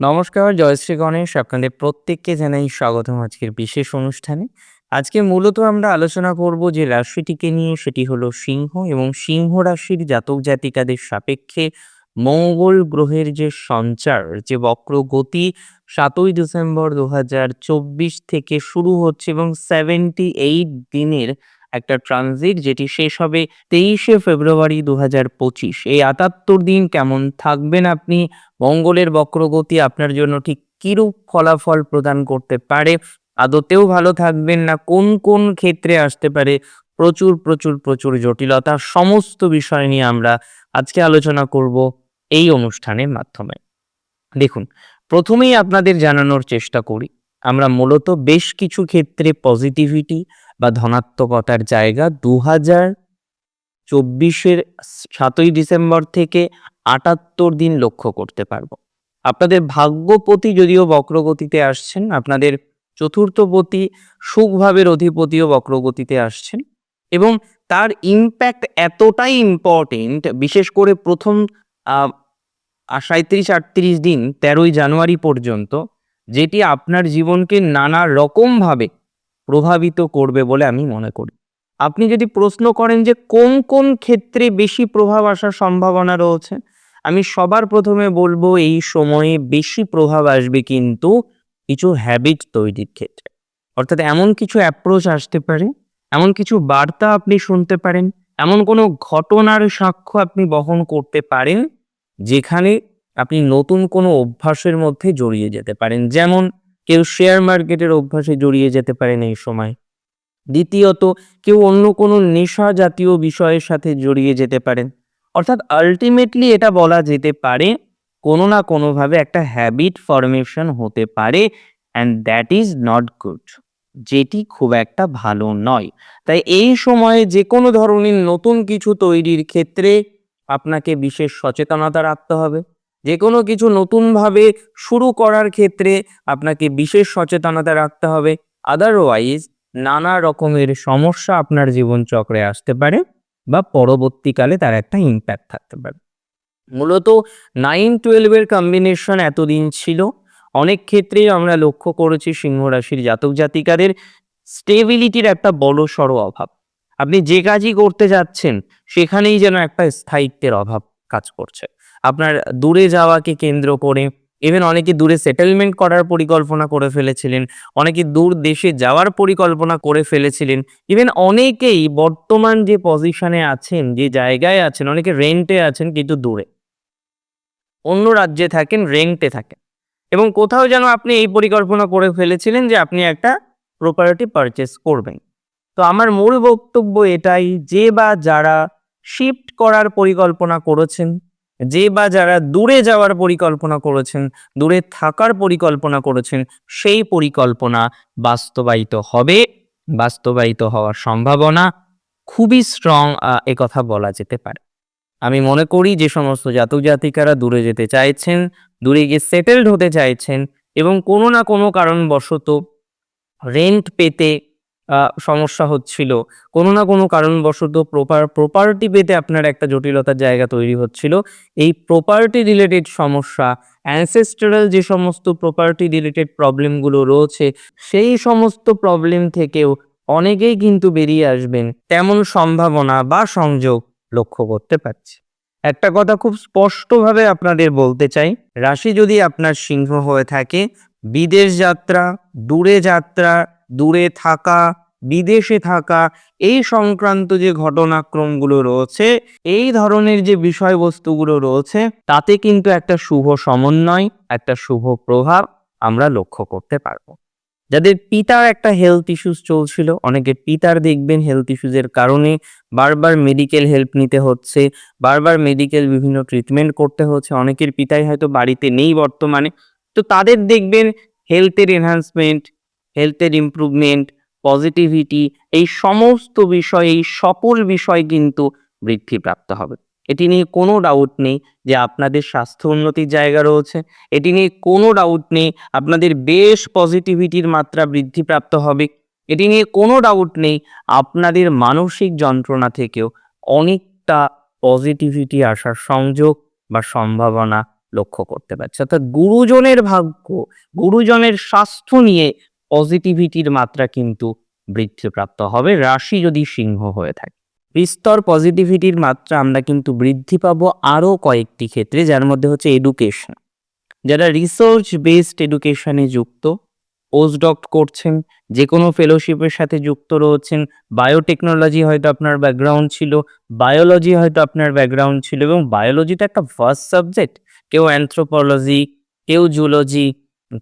নমস্কার জয়শ্রী গণেশ। আপনাদের প্রত্যেককে জানাই স্বাগতম আজকের বিশেষ অনুষ্ঠানে। আজকে মূলত আমরা আলোচনা করব যে রাশিটিকে নিয়ে, সেটি হলো সিংহ এবং সিংহ রাশির জাতক জাতিকাদের সাপেক্ষে মঙ্গল গ্রহের যে সঞ্চার, যে বক্র গতি সাতই ডিসেম্বর দু থেকে শুরু হচ্ছে এবং সেভেন্টি এইট দিনের একটা ট্রানজিট যেটি শেষ হবে তেইশে ফেব্রুয়ারি দু পঁচিশ। এই আটাত্তর দিন কেমন থাকবেন আপনি? মঙ্গলের বক্রগতি আপনার জন্য ঠিক কিরূপ ফলাফল প্রদান করতে পারে? আদতেও ভালো থাকবেন না, কোন কোন ক্ষেত্রে আসতে পারে? প্রচুর প্রচুর প্রচুর জটিলতা, সমস্ত বিষয় নিয়ে আমরা আজকে আলোচনা করব এই অনুষ্ঠানের মাধ্যমে। দেখুন, প্রথমেই আপনাদের জানানোর চেষ্টা করি, আমরা মূলত বেশ কিছু ক্ষেত্রে পজিটিভিটি বা ধনাত্মকতার জায়গা দু হাজার চব্বিশের সাতই ডিসেম্বর থেকে আটাত্তর দিন লক্ষ্য করতে পারব। আপনাদের ভাগ্যপতি যদিও বক্রগতিতে আসছেন, আপনাদের চতুর্থপতি সুখভাবের অধিপতিও বক্রগতিতে আসছেন এবং তার ইম্প্যাক্ট এতটাই ইম্পর্টেন্ট বিশেষ করে প্রথম সাঁত্রিশ আটত্রিশ দিন তেরোই জানুয়ারি পর্যন্ত, যেটি আপনার জীবনকে নানা রকমভাবে প্রভাবিত করবে বলে আমি মনে করি। আপনি যদি প্রশ্ন করেন যে কোন কোন ক্ষেত্রে বেশি প্রভাব আসার সম্ভাবনা রয়েছে, আমি সবার প্রথমে বলব এই সময়ে বেশি প্রভাব আসবে কিন্তু কিছু হ্যাবিট তৈরির ক্ষেত্রে। অর্থাৎ এমন কিছু অ্যাপ্রোচ আসতে পারে, এমন কিছু বার্তা আপনি শুনতে পারেন, এমন কোনো ঘটনার সাক্ষ্য আপনি বহন করতে পারেন, যেখানে আপনি নতুন কোনো অভ্যাসের মধ্যে জড়িয়ে যেতে পারেন। যেমন কেউ শেয়ার মার্কেটের অভ্যাসে জড়িয়ে যেতে পারেন এই সময়। দ্বিতীয়ত, কেউ অন্য কোনো নেশা জাতীয় বিষয়ের সাথে জড়িয়ে যেতে পারেন। অর্থাৎ আলটিমেটলি এটা বলা যেতে পারে, কোনো না কোনোভাবে একটা হ্যাবিট ফরমেশন হতে পারে and that is not good যেটি খুব একটা ভালো নয়। তাই এই সময়ে যে কোনো ধরনের নতুন কিছু তৈরির ক্ষেত্রে আপনাকে বিশেষ সচেতনতা রাখতে হবে। যে কোনো কিছু নতুনভাবে শুরু করার ক্ষেত্রে আপনাকে বিশেষ সচেতনতা রাখতে হবে। আদারওয়াইজ নানা রকমের সমস্যা আপনার জীবনচক্রে আসতে পারে বা পরবর্তীকালে তার একটা ইম্প্যাক্ট থাকতে পারে। মূলত নাইন টুয়েলভের কম্বিনেশন এতদিন ছিল। অনেক ক্ষেত্রেই আমরা লক্ষ্য করেছি সিংহ রাশির জাতক জাতিকাদের স্টেবিলিটির একটা বড় সড়ো অভাব। আপনি যে কাজই করতে যাচ্ছেন, সেখানেই যেন একটা স্থায়িত্বের অভাব। কাজ করছে। আপনার দূরে যাওয়াকে কেন্দ্র করে ইভেন অনেকে দূরে সেটেলমেন্ট করার পরিকল্পনা করে ফেলেছিলেন, অনেকে দূর দেশে যাওয়ার পরিকল্পনা করে ফেলেছিলেন ইভেন অনেকেই বর্তমান যে পজিশনে আছেন, যে জায়গায় আছেন, অনেকে রেন্টে আছেন কিন্তু দূরে। অন্য রাজ্যে থাকেন রেন্টে থাকেন। এবং কোথাও যেন আপনি এই পরিকল্পনা করে ফেলেছিলেন যে আপনি একটা প্রপার্টি পারচেস করবেন। তো আমার মূল বক্তব্য এটাই, যে বা যারা শিফট করার পরিকল্পনা করেছেন। যে বা যারা দূরে যাওয়ার পরিকল্পনা করেছেন, দূরে থাকার পরিকল্পনা করেছেন, সেই পরিকল্পনা বাস্তবায়িত হবে, বাস্তবায়িত হওয়ার সম্ভাবনা খুবই স্ট্রং কথা বলা যেতে পারে। আমি মনে করি যে সমস্ত জাতক জাতিকারা দূরে যেতে চাইছেন, দূরে গিয়ে সেটেলড হতে চাইছেন এবং কোনো না কোনো কারণবশত রেন্ট পেতে সমস্যা হচ্ছিল। কোনো না কোনো কারণবশত প্রপার প্রপার্টি পেতে আপনার একটা জটিলতার জায়গা তৈরি হচ্ছিল। এই প্রপার্টি রিলেটেড সমস্যা অ্যানসেস্টারাল যে সমস্ত প্রপার্টি রিলেটেড প্রবলেমগুলো রয়েছে, সেই সমস্ত প্রবলেম থেকেও অনেকেই কিন্তু বেরিয়ে আসবেন তেমন সম্ভাবনা বা সংযোগ লক্ষ্য করতে পারছি। একটা কথা খুব স্পষ্টভাবে আপনাদের বলতে চাই, রাশি যদি আপনার সিংহ হয়ে থাকে, বিদেশ যাত্রা, দূরে যাত্রা দূরে থাকা, বিদেশে থাকা, এই সংক্রান্ত যে ঘটনাক্রমগুলো রয়েছে, এই ধরনের যে বিষয়বস্তুগুলো রয়েছে, তাতে কিন্তু একটা শুভ সমন্বয়, একটা শুভ প্রভাব আমরা লক্ষ্য করতে পারব। যাদের পিতার একটা হেলথ ইস্যুস চলছিল অনেকের পিতার দেখবেন হেলথ ইস্যুজের কারণে বারবার মেডিকেল হেল্প নিতে হচ্ছে, বারবার মেডিকেল বিভিন্ন ট্রিটমেন্ট করতে হচ্ছে, অনেকের পিতাই হয়তো বাড়িতে নেই বর্তমানে, তো তাদের দেখবেন হেলথের এনহান্সমেন্ট হেলথের ইমপ্রুভমেন্ট পজিটিভিটি এই সমস্ত বিষয়, এই সকল বিষয় কিন্তু বৃদ্ধিপ্রাপ্ত হবে। এটি নিয়ে কোনো ডাউট নেই যে আপনাদের স্বাস্থ্য উন্নতির জায়গা রয়েছে। এটি নিয়ে কোনো ডাউট নেই আপনাদের বেশ পজিটিভিটির মাত্রা বৃদ্ধিপ্রাপ্ত হবে। এটি নিয়ে কোনো ডাউট নেই আপনাদের মানসিক যন্ত্রণা থেকেও অনেকটা পজিটিভিটি আসার সংযোগ বা সম্ভাবনা লক্ষ্য করতে পারছে। অর্থাৎ গুরুজনের ভাগ্য, গুরুজনের স্বাস্থ্য নিয়ে পজিটিভিটির মাত্রা কিন্তু বৃদ্ধিপ্রাপ্ত হবে। রাশি যদি সিংহ হয়ে থাকে, বিস্তর পজিটিভিটির মাত্রা আমরা কিন্তু বৃদ্ধি পাবো আরও কয়েকটি ক্ষেত্রে, যার মধ্যে হচ্ছে এডুকেশন যারা রিসার্চ বেসড এডুকেশনে যুক্ত পোস্টডক করছেন যে কোনো ফেলোশিপের সাথে যুক্ত রয়েছেন বায়োটেকনোলজি হয়তো আপনার ব্যাকগ্রাউন্ড ছিল বায়োলজি হয়তো আপনার ব্যাকগ্রাউন্ড ছিল, এবং বায়োলজিটা একটা ফার্স্ট সাবজেক্ট কেউ অ্যানথ্রোপোলজি কেউ জুলজি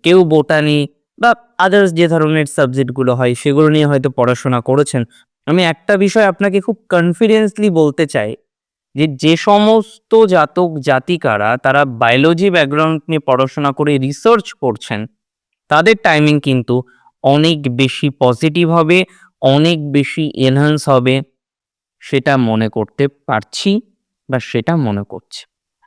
কেউ বোটানি বা আদার্স যে ধরনের সাবজেক্টগুলো হয়, সেগুলো নিয়ে হয়তো পড়াশোনা করেছেন। আমি একটা বিষয় আপনাকে খুব কনফিডেন্সলি বলতে চাই, যে যে সমস্ত জাতক জাতিকারা তারা বায়োলজি ব্যাকগ্রাউন্ড নিয়ে পড়াশোনা করে রিসার্চ করছেন, তাদের টাইমিং কিন্তু অনেক বেশি পজিটিভ হবে, অনেক বেশি এনহান্স হবে, সেটা মনে করতে পারছি বা সেটা মনে করছে।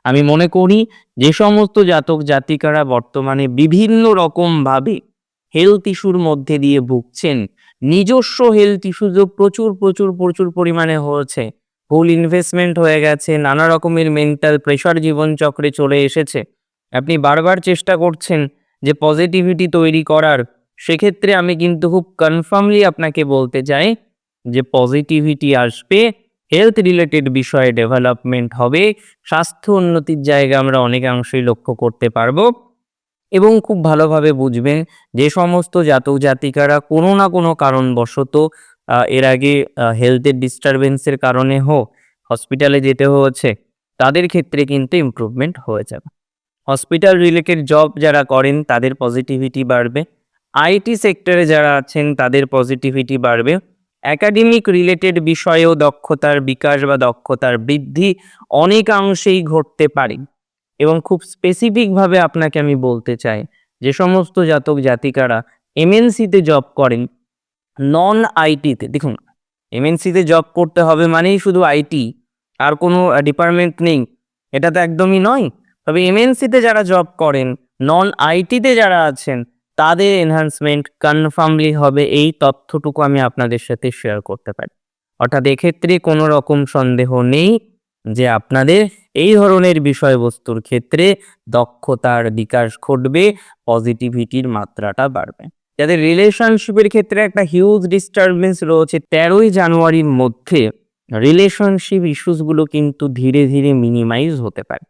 আমি মনে করি যে সমস্ত জাতক জাতিকারা বর্তমানে বিভিন্ন রকমভাবে হেলথ ইস্যুর মধ্যে দিয়ে ভুগছেন। নিজস্ব হেলথ ইস্যুজও প্রচুর প্রচুর প্রচুর পরিমাণে হয়েছে। ভুল ইনভেস্টমেন্ট হয়ে গেছে, নানা রকমের মেন্টাল প্রেশার জীবনচক্রে চলে এসেছে। আপনি বারবার চেষ্টা করছেন যে পজিটিভিটি তৈরি করার। সেক্ষেত্রে আমি কিন্তু খুব কনফার্মলি আপনাকে বলতে চাই যে পজিটিভিটি আসবে হেলথ রিলেটেড বিষয়ে ডেভেলপমেন্ট হবে, স্বাস্থ্য উন্নতির জায়গা আমরা অনেকাংশেই লক্ষ্য করতে পারব। এবং খুব ভালোভাবে বুঝবেন যে সমস্ত জাতক জাতিকারা কোনো না কোনো কারণবশত এর আগে হেলথের ডিস্টারবেন্সের কারণে হোক হসপিটালে যেতে হয়েছে, তাদের ক্ষেত্রে কিন্তু ইমপ্রুভমেন্ট হয়ে যাবে। হসপিটাল রিলেটেড জব যারা করেন, তাদের পজিটিভিটি বাড়বে। আইটি সেক্টরে যারা আছেন, তাদের পজিটিভিটি বাড়বে। একাডেমিক রিলেটেড বিষয়েও দক্ষতার বিকাশ বা দক্ষতার বৃদ্ধি অনেকাংশেই ঘটতে পারে। এবং খুব স্পেসিফিকভাবে আপনাকে আমি বলতে চাই, যে সমস্ত জাতক জাতিকারা এমএনসিতে জব করেন নন আইটিতে দেখুন এমএনসিতে জব করতে হবে মানেই শুধু আইটি আর কোনো ডিপার্টমেন্ট নেই। এটা তো একদমই নয়। তবে এমএনসিতে যারা জব করেন নন আইটিতে যারা আছেন, তাদের এনহান্সমেন্ট কনফার্মলি হবে এই তথ্যটুকু আমি আপনাদের সাথে শেয়ার করতে পারি। অর্থাৎ এক্ষেত্রে কোনো রকম সন্দেহ নেই যে আপনাদের এই ধরনের বিষয়বস্তুর ক্ষেত্রে দক্ষতার বিকাশ ঘটবে পজিটিভিটির মাত্রাটা বাড়বে। যাদের রিলেশনশিপের ক্ষেত্রে একটা হিউজ ডিস্টারবেন্স রয়েছে, তেরোই জানুয়ারির মধ্যে রিলেশনশিপ ইস্যুসগুলো কিন্তু ধীরে ধীরে মিনিমাইজ হতে পারে।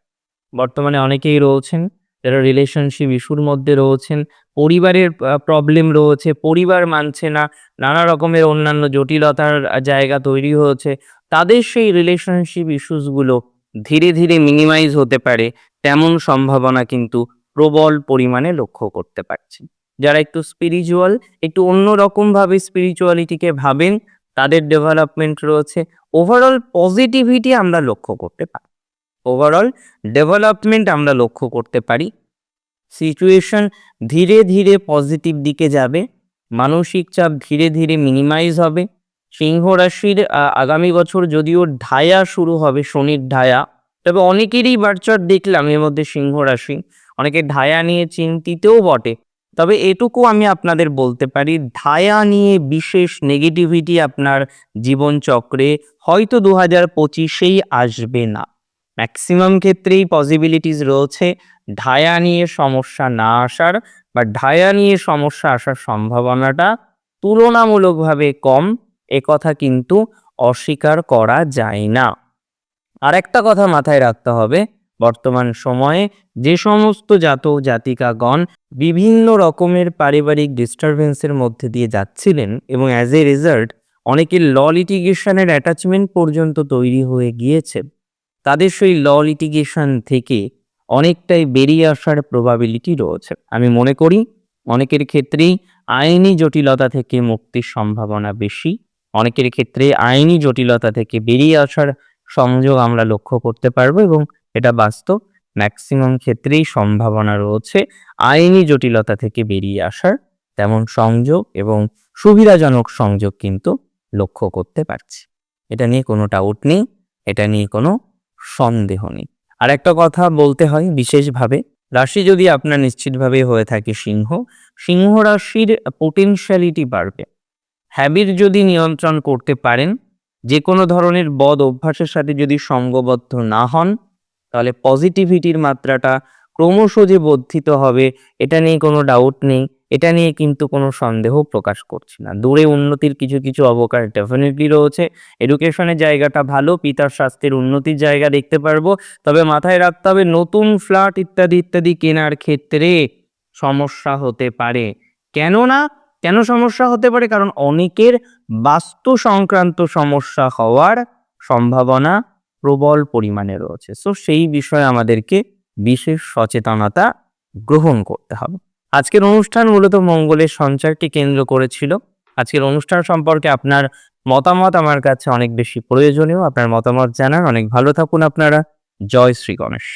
বর্তমানে অনেকেই রয়েছেন যারা রিলেশনশিপ ইস্যুর মধ্যে রয়েছেন, পরিবারের প্রবলেম রয়েছে, পরিবার মানছে না, নানা রকমের অন্যান্য জটিলতার জায়গা তৈরি হয়েছে, তাদের সেই রিলেশনশিপ ইস্যুসগুলো ধীরে ধীরে মিনিমাইজ হতে পারে, তেমন সম্ভাবনা কিন্তু প্রবল পরিমাণে লক্ষ্য করতে পারছি। যারা একটু স্পিরিচুয়াল একটু অন্যরকমভাবে স্পিরিচুয়ালিটিকে ভাবেন, তাদের ডেভেলপমেন্ট রয়েছে। ওভারঅল পজিটিভিটি আমরা লক্ষ্য করতে পারি ওভারঅল ডেভেলপমেন্ট আমরা লক্ষ্য করতে পারি। সিচুয়েশন ধীরে ধীরে পজিটিভ দিকে যাবে, মানসিক চাপ ধীরে ধীরে মিনিমাইজ হবে। সিংহ রাশির আগামী বছর যদিও ঢায়া শুরু হবে, শনির ঢায়া, তবে অনেকেরই বার্চার দেখলাম এর মধ্যে সিংহ রাশি। অনেকে ঢায়া নিয়ে চিন্তিতও বটে। তবে এটুকু আমি আপনাদের বলতে পারি, ঢায়া নিয়ে বিশেষ নেগেটিভিটি আপনার জীবনচক্রে হয়তো দু হাজার পঁচিশেই আসবে না। ম্যাক্সিমাম ক্ষেত্রেই পসিবিলিটিস রয়েছে, ঢায়া নিয়ে সমস্যা না আসার বা ঢায়া নিয়ে সমস্যা আসার সম্ভাবনাটা তুলনামূলকভাবে কম। কথা কিন্তু অস্বীকার করা যায় না। আর একটা কথা মাথায় রাখতে হবে, বর্তমান সময়ে যে সমস্ত জাতক জাতিকাগণ বিভিন্ন রকমের পারিবারিক ডিস্টারবেন্সের মধ্যে দিয়ে যাচ্ছিলেন এবং অ্যাজ এ রেজাল্ট অনেকের ল লিটিগেশনের অ্যাটাচমেন্ট পর্যন্ত তৈরি হয়ে গিয়েছে। তাদের সেই ল লিটিগেশন থেকে অনেকটাই বেরিয়ে আসার প্রবাবিলিটি রয়েছে। আমি মনে করি অনেকের ক্ষেত্রেই আইনি জটিলতা থেকে মুক্তির সম্ভাবনা বেশি। অনেকের ক্ষেত্রে আইনি জটিলতা থেকে বেরিয়ে আসার সংযোগ আমরা লক্ষ্য করতে পারব এবং এটা বাস্তব। ম্যাক্সিমাম ক্ষেত্রেই সম্ভাবনা রয়েছে আইনি জটিলতা থেকে বেরিয়ে আসার তেমন সংযোগ এবং সুবিধাজনক সংযোগ কিন্তু লক্ষ্য করতে পারছি। এটা নিয়ে কোনো ডাউট নেই, এটা নিয়ে কোনো সন্দেহ নেই। আর একটা কথা বলতে হয় বিশেষভাবে, রাশি যদি আপনার নিশ্চিতভাবে হয়ে থাকে সিংহ সিংহ রাশির পোটেনশিয়ালিটি বাড়বে। হ্যাবিট যদি নিয়ন্ত্রণ করতে পারেন যে কোনো ধরনের বদ অভ্যাসের সাথে যদি সঙ্গবদ্ধ না হন, তাহলে পজিটিভিটির মাত্রাটা ক্রমশ যে বর্ধিত হবে, এটা নিয়ে কোনো ডাউট নেই, এটা নিয়ে কিন্তু কোনো সন্দেহ প্রকাশ করছি না। দূরে উন্নতির কিছু কিছু অবকাশ ডেফিনেটলি রয়েছে। এডুকেশনের জায়গাটা ভালো, পিতার স্বাস্থ্যের উন্নতির জায়গা দেখতে পারব, তবে মাথায় রাখতে হবে নতুন ফ্ল্যাট ইত্যাদি ইত্যাদি কেনার ক্ষেত্রে সমস্যা হতে পারে। কেননা কেন সমস্যা হতে পারে? কারণ অনেকের বাস্তু সংক্রান্ত সমস্যা হওয়ার সম্ভাবনা প্রবল পরিমাণে রয়েছে। সো সেই বিষয়ে আমাদেরকে বিশেষ সচেতনতা গ্রহণ করতে হবে। আজকের অনুষ্ঠান মূলত মঙ্গলের সঞ্চারকে কেন্দ্র করেছিল। আজকের অনুষ্ঠান সম্পর্কে আপনার মতামত আমার কাছে অনেক বেশি প্রয়োজনীয়। আপনার মতামত জানান অনেক ভালো থাকুন আপনারা। জয় শ্রী গণেশ।